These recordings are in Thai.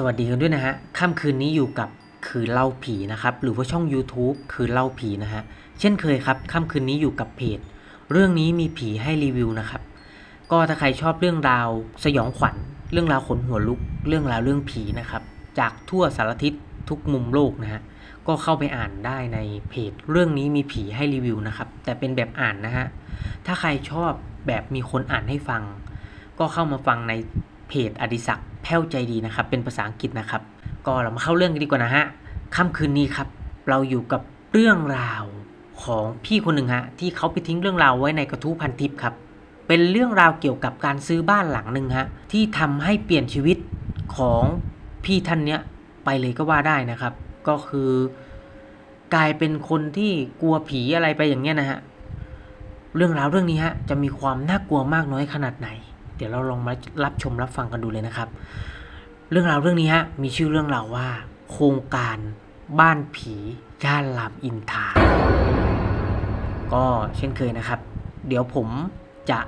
สวัสดีกันด้วยนะฮะ ค่ำคืนนี้อยู่กับคือเล่าผีนะครับ หรือว่าช่อง YouTube คือเล่าผีนะฮะ เช่นเคยครับ ค่ำคืนนี้อยู่กับเพจ เรื่องนี้มีผีให้รีวิวนะครับ ก็ถ้าใครชอบเรื่องราวสยองขวัญ เรื่องราวขนหัวลุก เรื่องราวเรื่องผีนะครับ จากทั่วสารทิศทุกมุมโลกนะฮะ ก็เข้าไปอ่านได้ในเพจ เรื่องนี้มีผีให้รีวิวนะครับ แต่เป็นแบบอ่านนะฮะ ถ้าใครชอบแบบมีคนอ่านให้ฟัง ก็เข้ามาฟังในเพจอดิศักดิ์ พ้วใจดีนะครับ เป็นภาษาอังกฤษนะครับ ก็เรามาเข้าเรื่องกันดีกว่านะฮะค่ำคืนนี้ครับ เราอยู่กับเรื่องราวของพี่คนหนึ่งฮะที่เขาไปทิ้งเรื่องราวไว้ในกระทู้พันทิปครับ เป็นเรื่องราวเกี่ยวกับการซื้อบ้านหลังหนึ่งฮะที่ทำให้เปลี่ยนชีวิตของพี่ท่านเนี้ยไปเลยก็ว่าได้นะครับ ก็คือกลายเป็นคนที่กลัวผีอะไรไปอย่างเงี้ยนะฮะเรื่องราวเรื่องนี้ฮะจะมีความน่ากลัวมากน้อยขนาดไหน เดี๋ยวเราลองมารับชมรับฟังกันดูเลยนะครับ เรื่องราวเรื่องนี้ฮะมีชื่อเรื่องราวว่า โครงการบ้านผีย่านรามอินทราก็เช่นเคยนะครับ เดี๋ยวผมจะ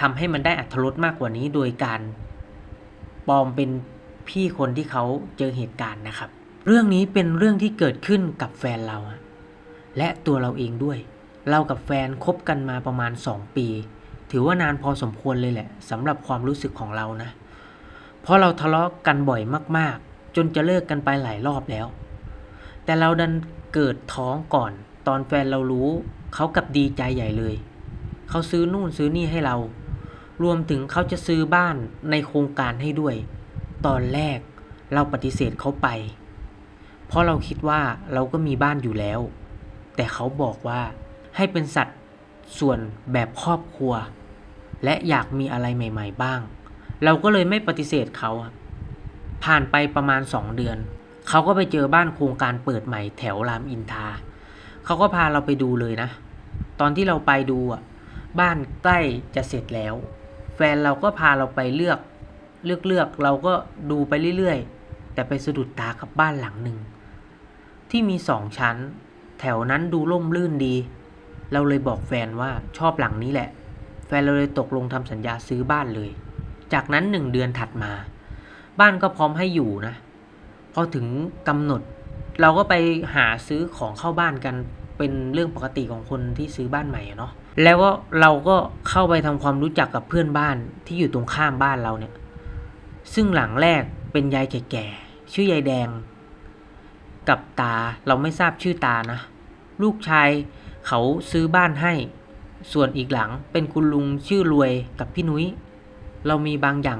ทำให้มันได้อัธรสมากกว่านี้โดยการปลอมเป็นพี่คนที่เขาเจอเหตุการณ์นะครับ เรื่องนี้เป็นเรื่องที่เกิดขึ้นกับแฟนเรา และตัวเราเองด้วย เรากับแฟนคบกันมาประมาณ 2 ปี ถือว่านานพอสมควรเลยแหละสำหรับความรู้สึกของเรานะ เพราะเราทะเลาะกันบ่อยมาก ๆ จนจะเลิกกันไปหลายรอบแล้ว แต่เราดันเกิดท้องก่อน ตอนแฟนเรารู้เขากับดีใจใหญ่เลย เขาซื้อนู่นซื้อนี่ให้เรา รวมถึงเขาจะซื้อบ้านในโครงการให้ด้วย ตอนแรกเราปฏิเสธเขาไป เพราะเราคิดว่าเราก็มีบ้านอยู่แล้ว แต่เขาบอกว่าให้เป็นสัตว์ส่วนแบบครอบครัว และอยากมีอะไรใหม่ ๆ บ้าง เราก็เลยไม่ปฏิเสธเขาผ่านไปประมาณ 2 เดือน เขาก็ไปเจอบ้านโครงการเปิดใหม่แถวรามอินทราเขาก็พาเราไปดูเลยนะ ตอนที่เราไปดูอะบ้านใกล้จะเสร็จแล้ว แฟนเราก็พาเราไปเลือก เลือกเลือกเราก็ดูไปเรื่อยๆ แต่ไปสะดุดตากับบ้านหลังหนึ่ง ที่มีสองชั้น แถวนั้นดูร่มรื่นดี เราเลยบอกแฟนว่าชอบหลังนี้แหละ แฟนเราเลยตกลงทำสัญญาซื้อบ้านเลย จากนั้นหนึ่งเดือนถัดมา บ้านก็พร้อมให้อยู่นะ พอถึงกำหนด เราก็ไปหาซื้อของเข้าบ้านกันเป็นเรื่องปกติของคนที่ซื้อบ้านใหม่เนาะแล้วก็เราก็เข้าไปทำความรู้จักกับเพื่อนบ้านที่อยู่ตรงข้ามบ้านเราเนี่ย ซึ่งหลังแรกเป็นยายแก่ๆชื่อยายแดง กับตาเราไม่ทราบชื่อตานะ ลูกชายเขาซื้อบ้านให้ ส่วนอีกหลังเป็นคุณลุงชื่อรวยกับพี่นุ้ย เรามีบางอย่าง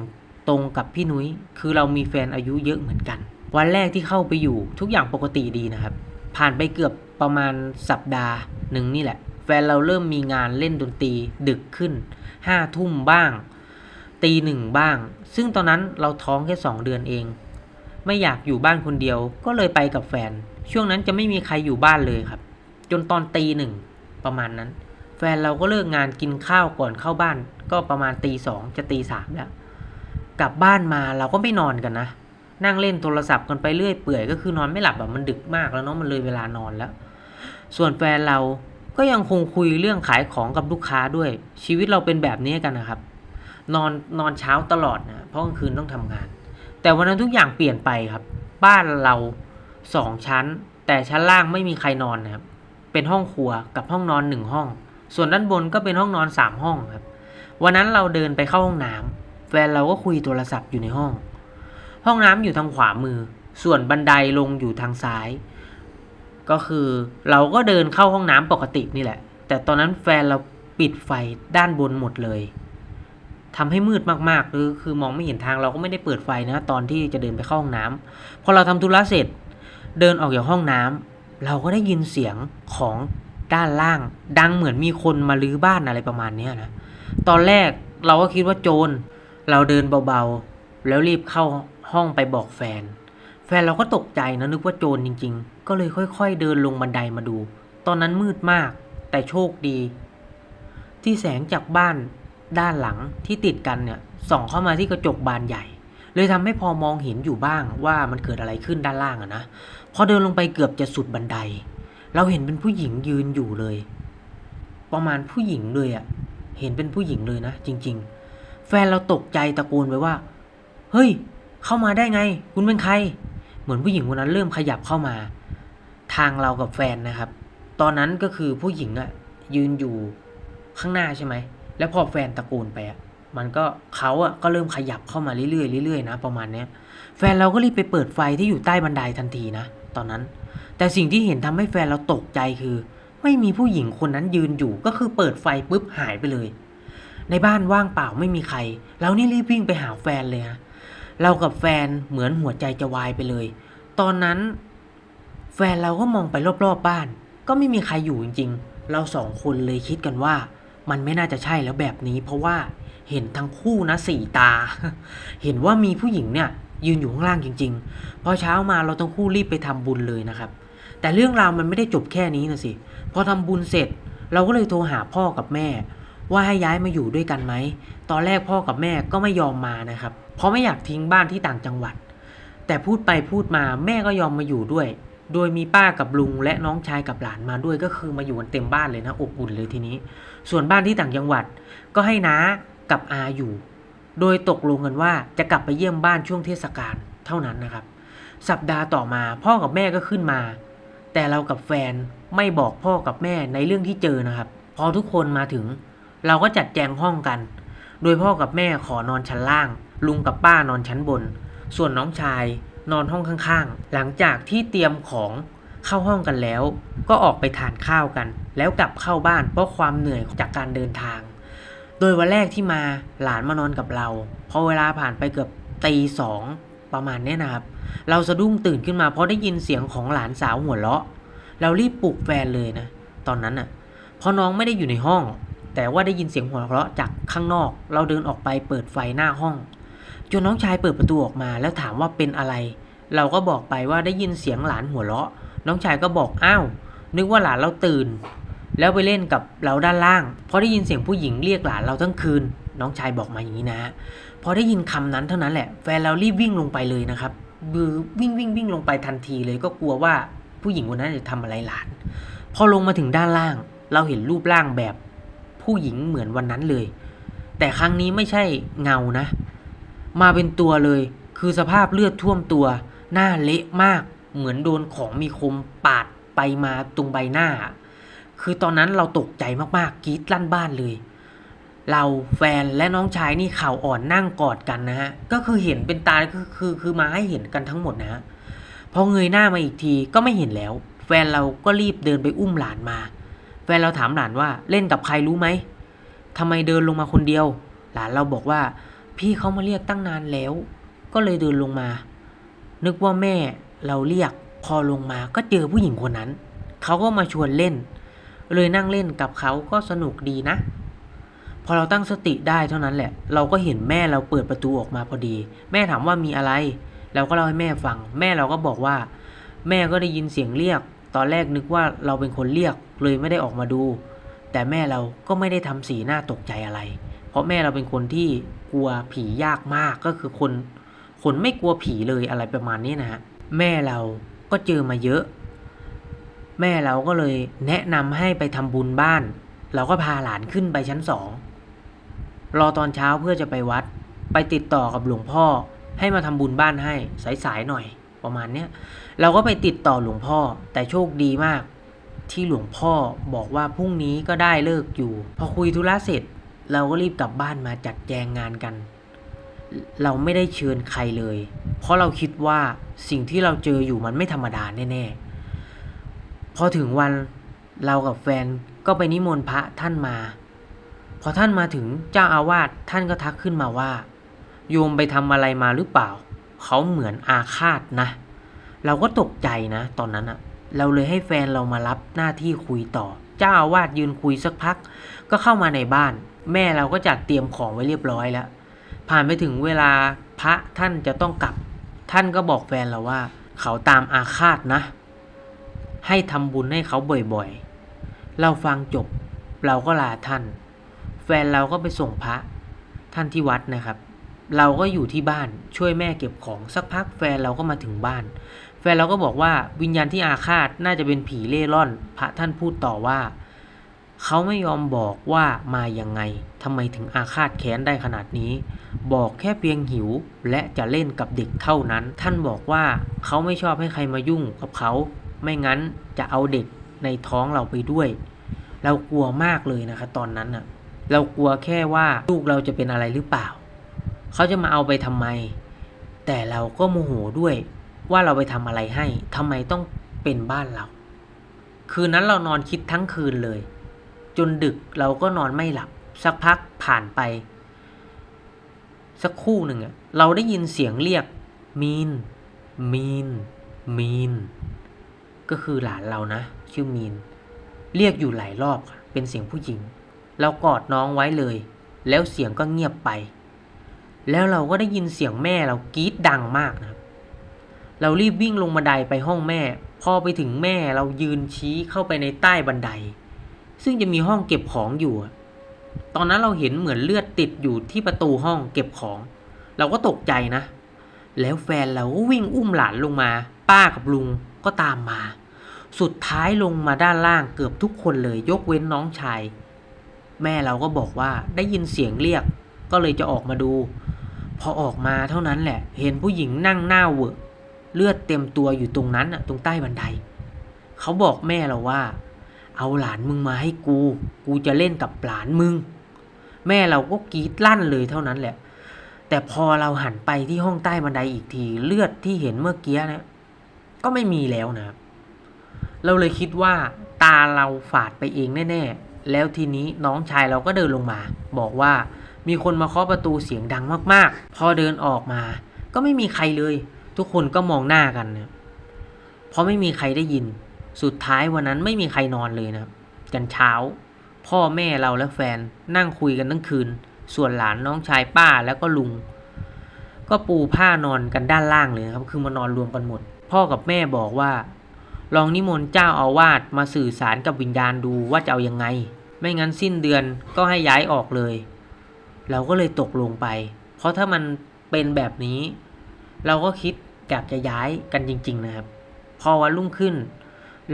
ตรงกับพี่นุ้ย คือเรามีแฟนอายุเยอะเหมือนกัน วันแรกที่เข้าไปอยู่ทุกอย่างปกติดีนะครับ ผ่านไปเกือบประมาณสัปดาห์หนึ่งนี่แหละ แฟนเราเริ่มมีงานเล่นดนตรีดึกขึ้นห้าทุ่มบ้าง ตีหนึ่งบ้าง ซึ่งตอนนั้นเราท้องแค่สองเดือนเอง ไม่อยากอยู่บ้านคนเดียว ก็เลยไปกับแฟน ช่วงนั้นจะไม่มีใครอยู่บ้านเลยครับ จนตอนตีหนึ่งประมาณนั้น แฟนเราก็เลิกงานกินข้าวก่อนเข้าบ้าน ก็ประมาณตีสองจะตีสามแล้ว กลับบ้านมาเราก็ไม่นอนกันนะ นั่งเล่นโทรศัพท์กันไปเรื่อยเปื่อยก็คือนอนไม่หลับแบบมันดึกมากแล้วเนาะมันเลยเวลานอนแล้ว ส่วนแฟนเราก็ยังคงคุยเรื่องขายของกับลูกค้าด้วย ชีวิตเราเป็นแบบนี้กันนะครับ นอนนอนเช้าตลอดนะเพราะกลางคืนต้องทำงาน แต่วันนั้นทุกอย่างเปลี่ยนไปครับ บ้านเราสองชั้น แต่ชั้นล่างไม่มีใครนอนนะครับเป็นห้องครัวกับห้องนอนหนึ่งห้อง ส่วนด้านบนก็เป็นห้องนอนสามห้องครับ วันนั้นเราเดินไปเข้าห้องน้ำแฟนเราก็คุยโทรศัพท์อยู่ในห้อง ห้องน้ำอยู่ทางขวามือ ส่วนบันไดลงอยู่ทางซ้าย ก็คือเราก็เดินเข้าห้องน้ำปกตินี่แหละ แต่ตอนนั้นแฟนเราปิดไฟด้านบนหมดเลยทำให้มืดมากๆคือคือมองไม่เห็นทางเราก็ไม่ได้เปิดไฟนะ ตอนที่จะเดินไปเข้าห้องน้ำพอเราทำธุระเสร็จ เดินออกจากห้องน้ำเราก็ได้ยินเสียงของ ด้านล่าง ดังเหมือนมีคนมาลื้อบ้านอะไรประมาณนี้นะตอนแรกเราก็คิดว่าโจรเราเดินเบาๆ แล้วรีบเข้าห้องไปบอกแฟน แฟนเราก็ตกใจนะนึกว่าโจรจริง ๆ ก็เลยค่อย ๆ เดินลงบันไดมาดู ตอนนั้นมืดมาก แต่โชคดี ที่แสงจากบ้านด้านหลังที่ติดกันเนี่ยส่องเข้ามาที่กระจกบานใหญ่ เลยทำให้พอมองเห็นอยู่บ้างว่ามันเกิดอะไรขึ้นด้านล่างอะนะพอเดินลงไปเกือบจะสุดบันได เราเห็นเป็นผู้หญิงยืนอยู่เลย ประมาณผู้หญิงเลยอะเห็นเป็นผู้หญิงเลยนะจริง ๆ แฟนเราตกใจตะโกนไปว่า เฮ้ย เข้ามาได้ไง คุณเป็นใคร เหมือนผู้หญิงคนนั้นเริ่มขยับเข้ามา ทางเรากับแฟนนะครับ ตอนนั้นก็คือผู้หญิงอะยืนอยู่ข้างหน้าใช่ไหม แล้วพอแฟนตะโกนไปอะ มันก็เขาอะก็เริ่มขยับเข้ามาเรื่อยๆเรื่อยๆนะประมาณเนี้ยแฟนเราก็รีบไปเปิดไฟที่อยู่ใต้บันไดทันทีนะตอนนั้น แต่สิ่งที่เห็นทำให้แฟนเราตกใจคือ ไม่มีผู้หญิงคนนั้นยืนอยู่ก็คือเปิดไฟปุ๊บหายไปเลย ในบ้านว่างเปล่าไม่มีใคร เรานี่รีบวิ่งไปหาแฟนเลยฮะเรากับแฟนเหมือนหัวใจจะวายไปเลย ตอนนั้น แฟนเราก็มองไปรอบๆบ้าน ก็ไม่มีใครอยู่จริง ๆ เราสองคนเลยคิดกันว่า มันไม่น่าจะใช่แล้วแบบนี้ เพราะว่า เห็นทั้งคู่นะสี่ตา เห็นว่ามีผู้หญิงเนี่ยยืนอยู่ข้างล่างจริง ๆ พอเช้ามาเราต้องคู่รีบไปทำบุญเลยนะครับ แต่เรื่องราวมันไม่ได้จบแค่นี้นะสิ พอทำบุญเสร็จ เราก็เลยโทรหาพ่อกับแม่ ว่าให้ย้ายมาอยู่ด้วยกันไหม ตอนแรกพ่อกับแม่ก็ไม่ยอมมานะครับ เพราะไม่อยากทิ้งบ้านที่ต่างจังหวัด แต่พูดไปพูดมาแม่ก็ยอมมาอยู่ด้วย โดยมีป้ากับลุงและน้องชายกับหลานมาด้วยก็คือมาอยู่กันเต็มบ้านเลยนะอบอุ่นเลยทีนี้ ส่วนบ้านที่ต่างจังหวัด ก็ให้น้า กับอาอยู่ โดยตกลงกันว่าจะกลับไปเยี่ยมบ้านช่วงเทศกาลเท่านั้นนะครับ สัปดาห์ต่อมาพ่อกับแม่ก็ขึ้นมา แต่เรากับแฟนไม่บอกพ่อกับแม่ในเรื่องที่เจอนะครับ พอทุกคนมาถึง เราก็จัดแจงห้องกัน โดยพ่อกับแม่ขอนอนชั้นล่าง ลุงกับป้านอนชั้นบน ส่วนน้องชายนอนห้องข้างๆ หลังจากที่เตรียมของเข้าห้องกันแล้ว ก็ออกไปทานข้าวกัน แล้วกลับเข้าบ้านเพราะความเหนื่อยจากการเดินทาง โดยวันแรกที่มาหลานมานอนกับเราพอเวลาผ่านไปเกือบตีสองประมาณนี้นะครับ เราสะดุ้งตื่นขึ้นมาเพราะได้ยินเสียงของหลานสาวหัวเราะ เรารีบปลุกแฟนเลยนะ ตอนนั้นอะเพราะน้องไม่ได้อยู่ในห้อง แต่ว่าได้ยินเสียงหัวเราะจากข้างนอก เราเดินออกไปเปิดไฟหน้าห้อง จนน้องชายเปิดประตูออกมา แล้วถามว่าเป็นอะไร เราก็บอกไปว่าได้ยินเสียงหลานหัวเราะ น้องชายก็บอกอ้าวนึกว่าหลานเราตื่น แล้วไปเล่นกับเราด้านล่างพอได้ยินเสียงผู้หญิงเรียกหลานเราทั้งคืน น้องชายบอกมาอย่างนี้นะพอได้ยินคำนั้นเท่านั้นแหละแฟนเรารีบวิ่งลงไปเลยนะครับบือวิ่งวิ่งวิ่งลงไปทันทีเลยก็กลัวว่าผู้หญิงคนนั้นจะทำอะไรหลาน พอลงมาถึงด้านล่าง เราเห็นรูปร่างแบบผู้หญิงเหมือนวันนั้นเลย แต่ครั้งนี้ไม่ใช่เงานะ มาเป็นตัวเลย คือสภาพเลือดท่วมตัว หน้าเละมาก เหมือนโดนของมีคมปาดไปมาตรงใบหน้า คือตอนนั้นเราตกใจมากๆกรีดลั่นบ้านเลย เราแฟนและน้องชายนี่เข่าอ่อนนั่งกอดกันนะฮะ ก็คือเห็นเป็นตาคือคือคือมาให้เห็นกันทั้งหมดนะ พอเงยหน้ามาอีกทีก็ไม่เห็นแล้ว แฟนเราก็รีบเดินไปอุ้มหลานมา แฟนเราถามหลานว่าเล่นกับใครรู้ไหมทำไมเดินลงมาคนเดียว หลานเราบอกว่า พี่เขามาเรียกตั้งนานแล้ว ก็เลยเดินลงมา นึกว่าแม่เราเรียกพอลงมาก็เจอผู้หญิงคนนั้น เขาก็มาชวนเล่น เลยนั่งเล่นกับเขาก็สนุกดีนะ พอเราตั้งสติได้เท่านั้นแหละ เราก็เห็นแม่เราเปิดประตูออกมาพอดี แม่ถามว่ามีอะไร เราก็เล่าให้แม่ฟัง แม่เราก็บอกว่า แม่ก็ได้ยินเสียงเรียก ตอนแรกนึกว่าเราเป็นคนเรียกเลยไม่ได้ออกมาดู แต่แม่เราก็ไม่ได้ทำสีหน้าตกใจอะไร เพราะแม่เราเป็นคนที่กลัวผียากมากก็คือคนคนไม่กลัวผีเลยอะไรประมาณนี้นะฮะแม่เราก็เจอมาเยอะ แม่เราก็เลยแนะนำให้ไปทำบุญบ้าน เราก็พาหลานขึ้นไปชั้นสองรอตอนเช้าเพื่อจะไปวัด ไปติดต่อกับหลวงพ่อ ให้มาทำบุญบ้านให้สายๆหน่อย ประมาณเนี้ยเราก็ไปติดต่อหลวงพ่อแต่โชคดีมาก ที่หลวงพ่อบอกว่าพรุ่งนี้ก็ได้เลิกอยู่ พอคุยธุระเสร็จ เราก็รีบกลับบ้านมาจัดแจงงานกัน เราไม่ได้เชิญใครเลย เพราะเราคิดว่าสิ่งที่เราเจออยู่มันไม่ธรรมดาแน่ๆ พอถึงวันเรากับแฟนก็ไปนิมนต์พระท่านมา พอท่านมาถึงเจ้าอาวาสท่านก็ทักขึ้นมาว่า โยมไปทำอะไรมาหรือเปล่า เขาเหมือนอาฆาตนะ เราก็ตกใจนะตอนนั้นอะเราเลยให้แฟนเรามารับหน้าที่คุยต่อ เจ้าอาวาสยืนคุยสักพัก ก็เข้ามาในบ้าน แม่เราก็จัดเตรียมของไว้เรียบร้อยแล้ว ผ่านไปถึงเวลาพระท่านจะต้องกลับ ท่านก็บอกแฟนเราว่า เขาตามอาฆาตนะ ให้ทำบุญให้เขาบ่อยๆ เราฟังจบ เราก็ลาท่าน แฟนเราก็ไปส่งพระท่านที่วัดนะครับ เราก็อยู่ที่บ้านช่วยแม่เก็บของสักพักแฟนเราก็มาถึงบ้าน แฟนเราก็บอกว่าวิญญาณที่อาฆาตน่าจะเป็นผีเล่ร่อน พระท่านพูดต่อว่า เขาไม่ยอมบอกว่ามายังไงทำไมถึงอาฆาตแค้นได้ขนาดนี้ บอกแค่เพียงหิวและจะเล่นกับเด็กเท่านั้น ท่านบอกว่าเขาไม่ชอบให้ใครมายุ่งกับเขา ไม่งั้นจะเอาเด็กในท้องเราไปด้วย เรากลัวมากเลยนะคะ ตอนนั้นน่ะเรากลัวแค่ว่าลูกเราจะเป็นอะไรหรือเปล่า เขาจะมาเอาไปทำไม แต่เราก็โมโหด้วยว่าเราไปทำอะไรให้ทำไมต้องเป็นบ้านเรา คืนนั้นเรานอนคิดทั้งคืนเลย จนดึกเราก็นอนไม่หลับ สักพักผ่านไป สักคู่หนึ่งอะเราได้ยินเสียงเรียกมีน มีน มีน ก็คือหลานเรานะชื่อมีน เรียกอยู่หลายรอบเป็นเสียงผู้หญิง เรากอดน้องไว้เลย แล้วเสียงก็เงียบไป แล้วเราก็ได้ยินเสียงแม่เรากรี๊ดดังมากนะเรารีบวิ่งลงบันไดไปห้องแม่ พอไปถึงแม่เรายืนชี้เข้าไปในใต้บันได ซึ่งจะมีห้องเก็บของอยู่ ตอนนั้นเราเห็นเหมือนเลือดติดอยู่ที่ประตูห้องเก็บของ เราก็ตกใจนะ แล้วแฟนเราก็วิ่งอุ้มหลานลงมา ป้ากับลุง ก็ตามมา สุดท้ายลงมาด้านล่างเกือบทุกคนเลยยกเว้นน้องชาย แม่เราก็บอกว่าได้ยินเสียงเรียก ก็เลยจะออกมาดู พอออกมาเท่านั้นแหละ เห็นผู้หญิงนั่งหน้าเวอะเลือดเต็มตัวอยู่ตรงนั้นอะตรงใต้บันได เขาบอกแม่เราว่า เอาหลานมึงมาให้กู กูจะเล่นกับหลานมึง แม่เราก็กรีดลั่นเลยเท่านั้นแหละแต่พอเราหันไปที่ห้องใต้บันไดอีกที เลือดที่เห็นเมื่อกี้เนะ ก็ไม่มีแล้วนะครับ เราเลยคิดว่าตาเราฝาดไปเองแน่ๆ แล้วทีนี้น้องชายเราก็เดินลงมา บอกว่ามีคนมาเคาะประตูเสียงดังมากๆ พอเดินออกมา ก็ไม่มีใครเลย ทุกคนก็มองหน้ากันนะเพราะไม่มีใครได้ยิน สุดท้ายวันนั้นไม่มีใครนอนเลยนะครับจันเช้า พ่อแม่เราและแฟนนั่งคุยกันทั้งคืน ส่วนหลานน้องชายป้าแล้วก็ลุง ก็ปูผ้านอนกันด้านล่างเลยครับ คือมานอนรวมกันหมด พ่อกับแม่บอกว่า ลองนิมนต์เจ้าอาวาสมาสื่อสารกับวิญญาณดูว่าจะเอายังไง ไม่งั้นสิ้นเดือนก็ให้ย้ายออกเลย เราก็เลยตกลงไป เพราะถ้ามันเป็นแบบนี้ เราก็คิดอยากจะย้ายกันจริง ๆ นะครับ พอวันรุ่งขึ้น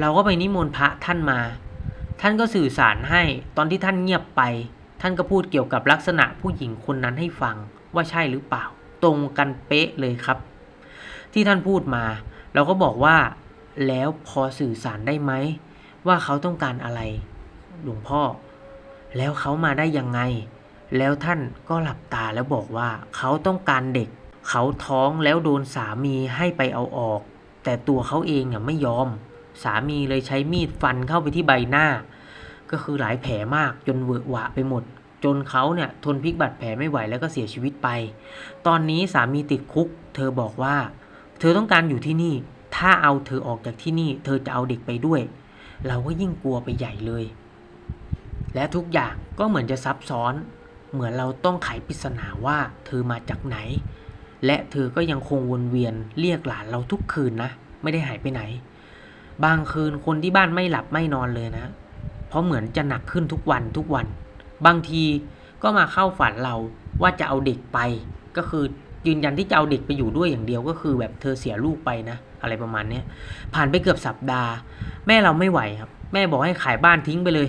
เราก็ไปนิมนต์พระท่านมา ท่านก็สื่อสารให้ตอนที่ท่านเงียบไป ท่านก็พูดเกี่ยวกับลักษณะผู้หญิงคนนั้นให้ฟังว่าใช่หรือเปล่า ตรงกันเป๊ะเลยครับ ที่ท่านพูดมา เราก็บอกว่าแล้วพอสื่อสารได้ไหม ว่าเขาต้องการอะไร หลวงพ่อ แล้วเขามาได้ยังไง แล้วท่านก็หลับตาแล้วบอกว่า เขาต้องการเด็ก เขาท้องแล้วโดนสามีให้ไปเอาออก แต่ตัวเขาเองอะไม่ยอม สามีเลยใช้มีดฟันเข้าไปที่ใบหน้า ก็คือหลายแผลมากจนเวอะหวะไปหมด จนเขาเนี่ยทนพิษบาดแผลไม่ไหวแล้วก็เสียชีวิตไป ตอนนี้สามีติดคุก เธอบอกว่า เธอต้องการอยู่ที่นี่ ถ้าเอาเธอออกจากที่นี่ เธอจะเอาเด็กไปด้วย เราก็ยิ่งกลัวไปใหญ่เลย และทุกอย่างก็เหมือนจะซับซ้อน เหมือนเราต้องไขปริศนาว่าเธอมาจากไหน และเธอก็ยังคงวนเวียนเรียกหลานเราทุกคืนนะ ไม่ได้หายไปไหน บางคืนคนที่บ้านไม่หลับไม่นอนเลยนะ เพราะเหมือนจะหนักขึ้นทุกวันทุกวัน บางทีก็มาเข้าฝันเราว่าจะเอาเด็กไป ก็คือ ยืนยันที่จะเอาเด็กไปอยู่ด้วยอย่างเดียวก็คือแบบเธอเสียลูกไปนะ อะไรประมาณเนี้ยผ่านไปเกือบสัปดาห์ แม่เราไม่ไหวครับ แม่บอกให้ขายบ้านทิ้งไปเลย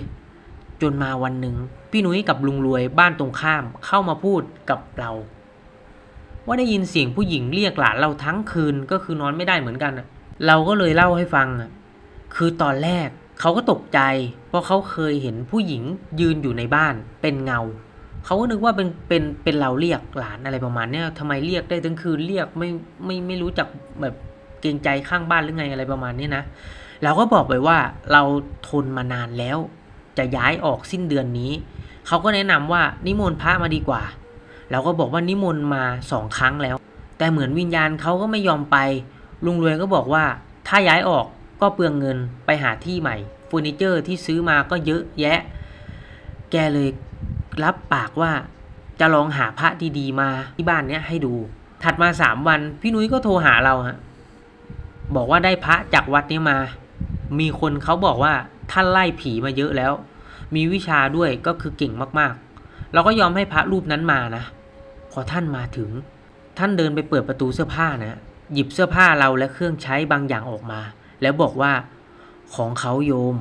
จนมาวันหนึ่งพี่นุ้ยกับลุงรวยบ้านตรงข้ามเข้ามาพูดกับเรา ว่าได้ยินเสียงผู้หญิงเรียกหลานเราทั้งคืนก็คือนอนไม่ได้เหมือนกันเราก็เลยเล่าให้ฟังคือตอนแรกเขาก็ตกใจ เพราะเขาเคยเห็นผู้หญิงยืนอยู่ในบ้านเป็นเงา เขาก็นึกว่าเป็นเป็นเป็นเราเรียกหลานอะไรประมาณเนี้ยทำไมเรียกได้ทั้งคืนเรียกไม่ไม่ไม่รู้จักแบบเกรงใจข้างบ้านหรือไงอะไรประมาณนี้นะเราก็บอกไปว่าเราทนมานานแล้ว จะย้ายออกสิ้นเดือนนี้ เขาก็แนะนำว่านิมนต์พระมาดีกว่า เราก็บอกว่านิมนต์มาสองครั้งแล้ว แต่เหมือนวิญญาณเขาก็ไม่ยอมไป ลุงรวยก็บอกว่าถ้าย้ายออกก็เปลืองเงินไปหาที่ใหม่เฟอร์นิเจอร์ที่ซื้อมาก็เยอะแยะ แกเลย รับปากว่าจะลองหาพระดีๆมาที่บ้านเนี้ยให้ดู ถัดมาสามวัน พี่นุ้ยก็โทรหาเราฮะบอกว่าได้พระจากวัดนี้มา มีคนเขาบอกว่าท่านไล่ผีมาเยอะแล้ว มีวิชาด้วยก็คือเก่งมากๆ เราก็ยอมให้พระรูปนั้นมานะ พอท่านมาถึง ท่านเดินไปเปิดประตูเสื้อผ้านะ หยิบเสื้อผ้าเราและเครื่องใช้บางอย่างออกมา แล้วบอกว่าของเขาโยม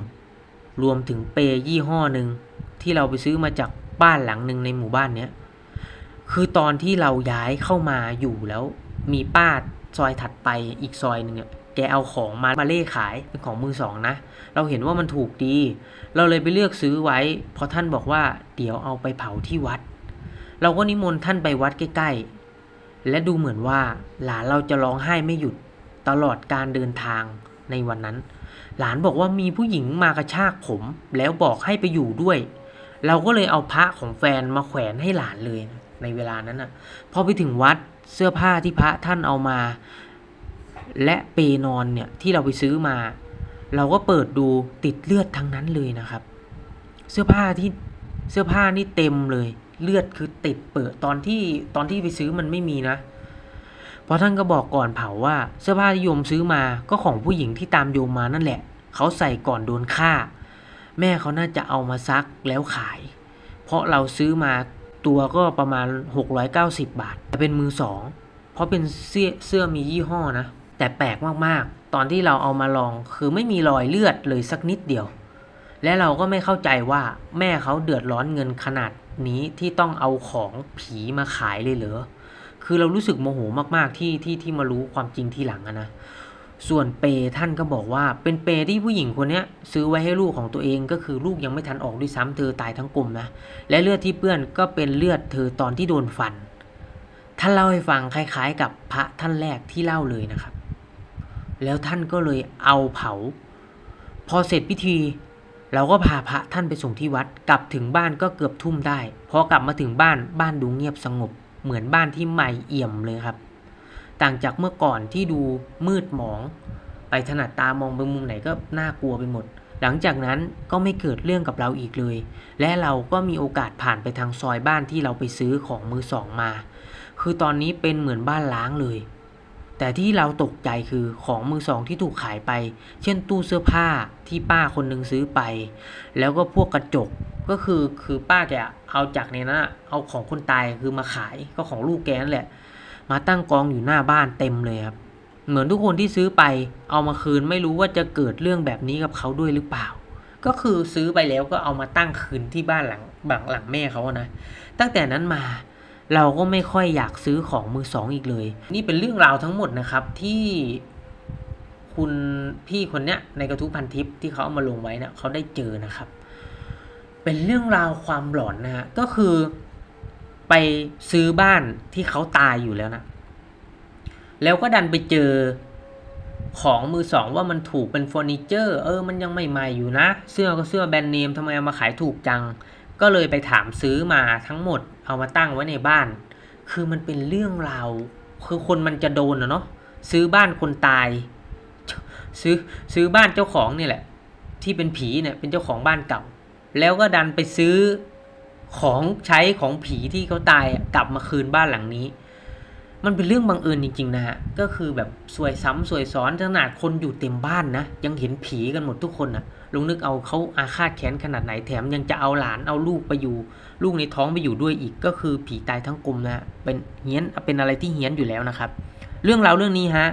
รวมถึงเปย์ยี่ห้อหนึ่งที่เราไปซื้อมาจาก บ้านหลังหนึ่งในหมู่บ้านเนี้ยคือตอนที่เราย้ายเข้ามาอยู่แล้ว มีป้าซอยถัดไปอีกซอยหนึ่งแกเอาของมามาเล่ขายเป็นของมือสองนะ เราเห็นว่ามันถูกดี เราเลยไปเลือกซื้อไว้พราะท่านบอกว่าเดี๋ยวเอาไปเผาที่วัด เราก็นิมนต์ท่านไปวัดใกล้ๆ และดูเหมือนว่าหลานเราจะร้องไห้ไม่หยุดตลอดการเดินทางในวันนั้น หลานบอกว่ามีผู้หญิงมากระชากผม แล้วบอกให้ไปอยู่ด้วย เราก็เลยเอาพระของแฟนมาแขวนให้หลานเลยในเวลานั้นอะพอไปถึงวัดเสื้อผ้าที่พระท่านเอามา และเปนอนเนี่ยที่เราไปซื้อมา เราก็เปิดดูติดเลือดทั้งนั้นเลยนะครับ เสื้อผ้าที่เสื้อผ้านี่เต็มเลย เลือดคือติดเปิดตอนที่ตอนที่ไปซื้อมันไม่มีนะเพราะท่านก็บอกก่อนเผาว่าเสื้อผ้าที่โยมซื้อมาก็ของผู้หญิงที่ตามโยมมานั่นแหละ เขาใส่ก่อนโดนฆ่า แม่เขาน่าจะเอามาซักแล้วขาย เพราะเราซื้อมาตัวก็ประมาณ 690 บาท แต่เป็นมือสองเพราะเป็นเสื้อเสื้อมียี่ห้อนะ แต่แปลกมากๆ ตอนที่เราเอามาลองคือไม่มีรอยเลือดเลยสักนิดเดียว และเราก็ไม่เข้าใจว่าแม่เขาเดือดร้อนเงินขนาดนี้ที่ต้องเอาของผีมาขายเลยเหรอคือเรารู้สึกโมโหมากๆที่ที่ที่มารู้ความจริงทีหลังอะนะ ส่วนเปย์ท่านก็บอกว่าเป็นเปย์ที่ผู้หญิงคนนี้ซื้อไว้ให้ลูกของตัวเองก็คือลูกยังไม่ทันออกด้วยซ้ำเธอตายทั้งกลมนะและเลือดที่เปื้อนก็เป็นเลือดเธอตอนที่โดนฟัน ท่านเล่าให้ฟังคล้ายๆ กับพระท่านแรกที่เล่าเลยนะครับ แล้วท่านก็เลยเอาเผา พอเสร็จพิธี เราก็พาพระท่านไปส่งที่วัดกลับถึงบ้านก็เกือบทุ่มได้พอกลับมาถึงบ้านบ้านดูเงียบสงบ เหมือนบ้านที่ใหม่เอี่ยมเลยครับ ต่างจากเมื่อก่อนที่ดูมืดหมอง ไปถนัดตามองไปมุมไหนก็น่ากลัวไปหมด หลังจากนั้นก็ไม่เกิดเรื่องกับเราอีกเลย และเราก็มีโอกาสผ่านไปทางซอยบ้านที่เราไปซื้อของมือสองมา คือตอนนี้เป็นเหมือนบ้านล้างเลย แต่ที่เราตกใจคือของมือสองที่ถูกขายไป เช่นตู้เสื้อผ้าที่ป้าคนหนึ่งซื้อไป แล้วก็พวกกระจกก็คือคือป้าแกเอาจากในนั้นะเอาของคนตายคือมาขายก็ของลูกแกนั่นแหละ มาตั้งกองอยู่หน้าบ้านเต็มเลยครับ เหมือนทุกคนที่ซื้อไป เอามาคืนไม่รู้ว่าจะเกิดเรื่องแบบนี้กับเขาด้วยหรือเปล่า ก็คือซื้อไปแล้วก็เอามาตั้งคืนที่บ้านหลังบังหลังแม่เขาอะนะ ตั้งแต่นั้นมาเราก็ไม่ค่อยอยากซื้อของมือสองอีกเลย นี่เป็นเรื่องราวทั้งหมดนะครับที่คุณพี่คนเนี้ยในกระทู้พันทิปที่เขาเอามาลงไว้เนี่ยเขาได้เจอนะครับ เป็นเรื่องราวความหลอนนะฮะก็คือ ไปซื้อบ้านที่เขาตายอยู่แล้วนะ แล้วก็ดันไปเจอของมือสองว่ามันถูกเป็นเฟอร์นิเจอร์ เออ มันยังไม่ใหม่อยู่นะ เสื้อก็เสื้อแบรนด์เนมทำไมเอามาขายถูกจัง ก็เลยไปถามซื้อมาทั้งหมด เอามาตั้งไว้ในบ้าน คือมันเป็นเรื่องราว คือคนมันจะโดนอะเนาะ ซื้อบ้านคนตาย ซื้อ ซื้อบ้านเจ้าของเนี่ยแหละ ที่เป็นผีเนี่ย เป็นเจ้าของบ้านเก่า แล้วก็ดันไปซื้อ ของใช้ของผีที่เขาตายกลับมาคืนบ้านหลังนี้ มันเป็นเรื่องบังเอิญจริงๆนะฮะ ก็คือแบบสวยซ้ำสวยซ้อนขนาดคนอยู่เต็มบ้านนะ ยังเห็นผีกันหมดทุกคนนะลองนึกเอาเขาอาฆาตแค้นขนาดไหนแถมยังจะเอาหลานเอาลูกไปอยู่ ลูกในท้องไปอยู่ด้วยอีกก็คือผีตายทั้งกลมนะฮะเป็นเฮี้ยนเป็นอะไรที่เฮี้ยนอยู่แล้วนะครับ เรื่องราวเรื่องนี้ฮะ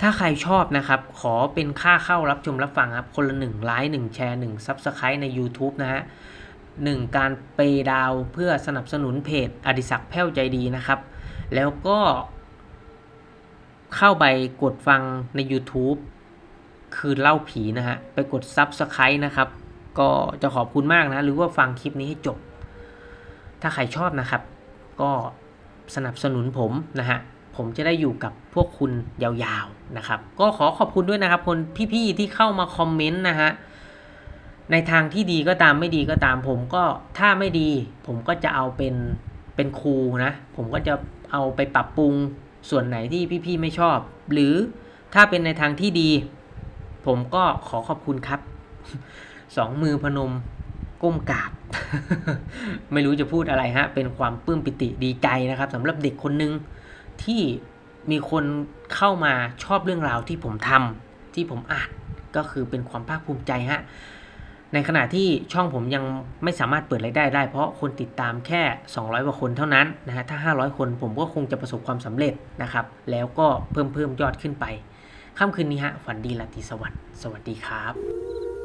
ถ้าใครชอบนะครับ ขอเป็นค่าเข้ารับชมรับฟังครับ คนละหนึ่งไลค์หนึ่งแชร์หนึ่งซับสไครต์ใน YouTube นะฮะ หนึ่งการเปย์ดาวเพื่อสนับสนุนเพจอดิศักดิ์แพ้วใจดีนะครับ แล้วก็เข้าไปกดฟังใน YouTube คืนเล่าผีนะฮะ ไปกด Subscribe นะครับ ก็จะขอบคุณมากนะ หรือว่าฟังคลิปนี้ให้จบ ถ้าใครชอบนะครับ ก็สนับสนุนผมนะฮะ ผมจะได้อยู่กับพวกคุณยาวๆนะครับ ก็ขอขอบคุณด้วยนะครับ คนพี่ๆที่เข้ามาคอมเมนต์นะฮะ ในทางที่ดีก็ตามไม่ดีก็ตามผมก็ถ้าไม่ดี ผมก็จะเอาเป็นเป็นครูนะ ผมก็จะเอาไปปรับปรุงส่วนไหนที่พี่ๆไม่ชอบ หรือถ้าเป็นในทางที่ดี ผมก็ขอขอบคุณครับ สองมือพนมก้มกราบ ไม่รู้จะพูดอะไรฮะ เป็นความปลื้มปิติดีใจนะครับสำหรับเด็กคนหนึ่งที่มีคนเข้ามาชอบเรื่องราวที่ผมทำที่ผมอ่านก็คือเป็นความภาคภูมิใจฮะ ในขณะที่ช่องผมยังไม่สามารถเปิดรายได้ได้ เพราะคนติดตามแค่ 200กว่าคนเท่านั้นนะฮะถ้า 500 คนผมก็คงจะประสบความสำเร็จนะครับ แล้วก็เพิ่มเพิ่มยอดขึ้นไปค่ำคืนนี้ฮะฝันดีราตรีสวัสดิ์สวัสดีครับ